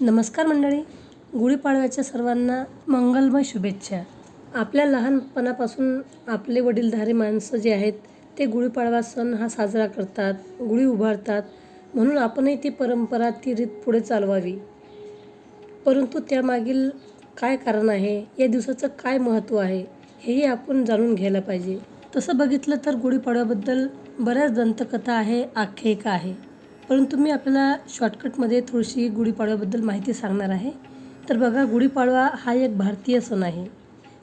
नमस्कार मंडळी. गुढीपाडव्याच्या सर्वांना मंगलमय शुभेच्छा. आपल्या लहानपणापासून आपले वडीलधारी माणसं जे आहेत ते गुढीपाडवा सण हा साजरा करतात गुढी उभारतात. म्हणून आपणही ती परंपरा ती रीत पुढे चालवावी. परंतु त्यामागील काय कारण आहे या दिवसाचं काय महत्त्व आहे हेही आपण जाणून घ्यायला पाहिजे. तसं बघितलं तर गुढीपाडव्याबद्दल बऱ्याच दंतकथा आहे आख्यायिका आहे. परंतु मी आपल्याला शॉर्टकटमध्ये थोडीशी गुढीपाडव्याबद्दल माहिती सांगणार आहे. तर बघा गुढीपाडवा हा एक भारतीय सण आहे.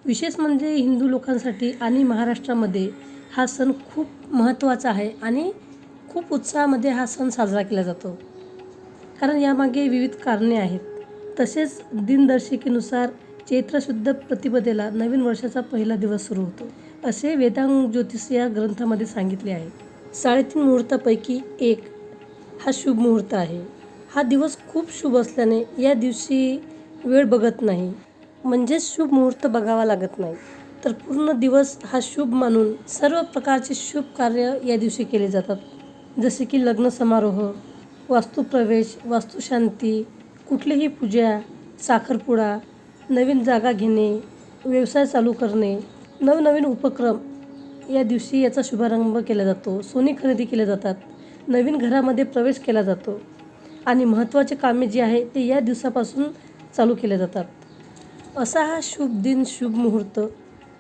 विशेष म्हणजे हिंदू लोकांसाठी आणि महाराष्ट्रामध्ये हा सण खूप महत्त्वाचा आहे आणि खूप उत्साहामध्ये हा सण साजरा केला जातो. कारण यामागे विविध कारणे आहेत. तसेच दिनदर्शिकेनुसार चैत्रशुद्ध प्रतिपदेला नवीन वर्षाचा पहिला दिवस सुरू होतो असे वेदांग ज्योतिष या ग्रंथामध्ये सांगितले आहे. साडेतीन मुहूर्तापैकी एक हा शुभ मुहूर्त आहे. हा दिवस खूप शुभ असल्याने या दिवशी वेळ बघत नाही. म्हणजेच शुभ मुहूर्त बघावा लागत नाही. तर पूर्ण दिवस हा शुभ मानून सर्व प्रकारचे शुभ कार्य या दिवशी केले जातात. जसे की लग्न समारोह वास्तुप्रवेश वास्तुशांती कुठलीही पूजा साखरपुडा नवीन जागा घेणे व्यवसाय चालू करणे नवनवीन उपक्रम या दिवशी याचा शुभारंभ केला जातो. सोने खरेदी केले जातात. नवीन घरामध्ये प्रवेश केला जातो. आणि महत्त्वाचे कामे जी आहे ते या दिवसापासून चालू केले जातात. असा हा शुभ दिन शुभ मुहूर्त.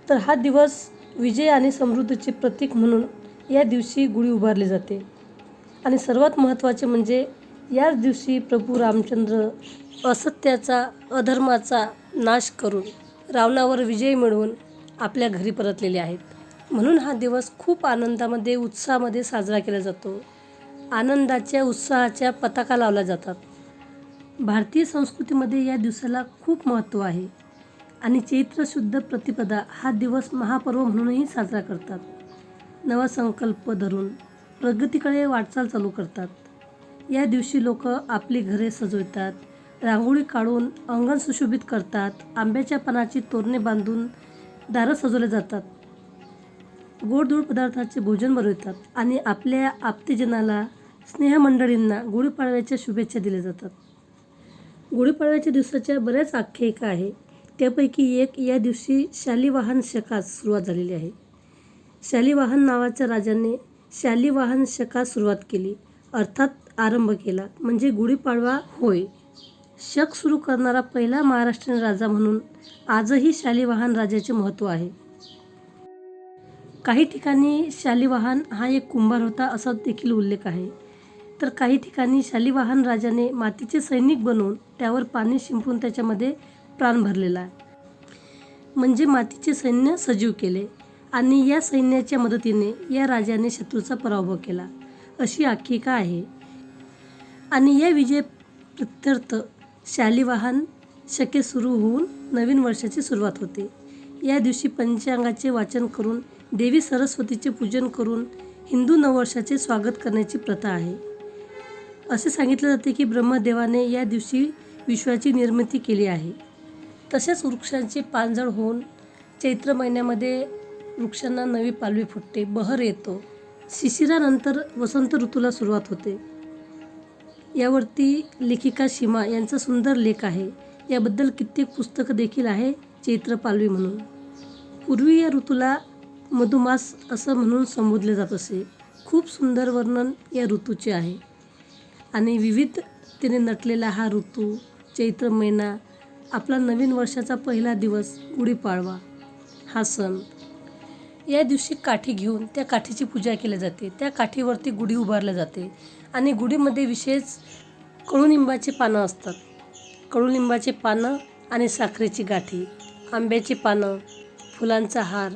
तर हा दिवस विजय आणि समृद्धीचे प्रतीक म्हणून या दिवशी गुढी उभारली जाते. आणि सर्वात महत्त्वाचे म्हणजे याच दिवशी प्रभू रामचंद्र असत्याचा अधर्माचा नाश करून रावणावर विजय मिळवून आपल्या घरी परतलेले आहेत. म्हणून हा दिवस खूप आनंदामध्ये उत्साहामध्ये साजरा केला जातो. आनंदाच्या उत्साहाच्या पताका लावल्या जातात. भारतीय संस्कृतीमध्ये या दिवसाला खूप महत्त्व आहे आणि चैत्र शुद्ध प्रतिपदा हा दिवस महापर्व म्हणूनही साजरा करतात. नवा संकल्प धरून प्रगतीकडे वाटचाल चालू करतात. या दिवशी लोक आपली घरे सजवतात रांगोळी काढून अंगण सुशोभित करतात आंब्याच्या पानाची तोरणे बांधून दारं सजवले जातात. गोडधोड पदार्थाचे भोजन बनवतात आणि आपल्या आप्तेजनाला स्नेहमंडळींना गुढीपाडव्याच्या शुभेच्छा दिल्या जातात. गुढीपाडव्याच्या दिवसाच्या बऱ्याच आख्यायिका आहे त्यापैकी एक या दिवशी शालिवाहन शकास सुरुवात झालेली आहे. शालिवाहन नावाच्या राजाने शालिवाहन शकास सुरुवात केली. अर्थात आरंभ केला. म्हणजे गुढीपाडवा होय. शक सुरू करणारा पहिला महाराष्ट्रीयन राजा म्हणून आजही शालिवाहन राजाचे महत्त्व आहे. काही ठिकाणी शालिवाहन हा एक कुंभार होता असा देखील उल्लेख आहे. तर काही ठिकाणी शालिवाहन राजाने मातीचे सैनिक बनवून त्यावर पाणी शिंपून त्याच्यामध्ये प्राण भरलेला आहे. म्हणजे मातीचे सैन्य सजीव केले आणि या सैन्याच्या मदतीने या राजाने शत्रूचा पराभव केला. अशी आख्यायिका आहे. आणि या विजय प्रत्यर्थ शालिवाहन शके सुरू होऊन नवीन वर्षाची सुरुवात होते. या दिवशी पंचांगाचे वाचन करून देवी सरस्वतीचे पूजन करून हिंदू नववर्षाचे स्वागत करण्याची प्रथा आहे. असे सांगितले जाते की ब्रह्मदेवाने या दिवशी विश्वाची निर्मिती केली आहे. तसेच वृक्षांची पानझड होऊन चैत्र महिन्यामध्ये वृक्षांना नवी पालवी फुटते बहर येतो. शिशिरानंतर वसंत ऋतूला सुरुवात होते. यावरती लेखिका सीमा यांचा सुंदर लेख आहे. याबद्दल कित्येक पुस्तकं देखील आहे चैत्र पालवी म्हणून. पूर्वी या ऋतूला मधुमास असं म्हणून संबोधले जात असे. खूप सुंदर वर्णन या ऋतूचे आहे. आणि विविधतेने नटलेला हा ऋतू चैत्र महिना आपला नवीन वर्षाचा पहिला दिवस गुढीपाडवा हा सण. या दिवशी काठी घेऊन त्या काठीची पूजा केली जाते. त्या काठीवरती गुढी उभारल्या जाते आणि गुढीमध्ये विशेष कडुनिंबाची पानं असतात. कडुलिंबाची पानं आणि साखरेची गाठी आंब्याची पानं फुलांचा हार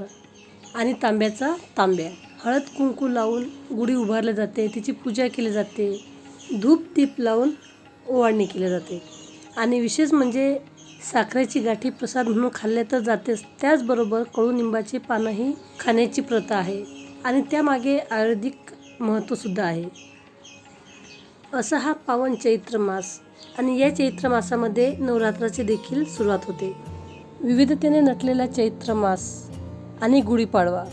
आणि तांब्याचा तांब्या. हळद कुंकू लावून गुढी उभारली जाते. तिची पूजा केली जाते. धूप दीप लावून ओवाळणी केली जाते. आणि विशेष म्हणजे साखरेची गाठी प्रसाद म्हणून खाल्ले तर जातेच. त्याचबरोबर कडुनिंबाची पानंही खाण्याची प्रथा आहे. आणि त्यामागे आयुर्वेदिक महत्त्वसुद्धा आहे. असा हा पावन चैत्र मास. आणि या चैत्र मासामध्ये नवरात्राची देखील सुरुवात होते. विविधतेने नटलेला चैत्र मास आणि गुढीपाडवा.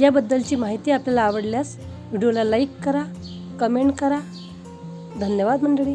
याबद्दलची माहिती आपल्याला आवडल्यास व्हिडिओला लाईक करा कमेंट करा धन्यवाद मंडळी.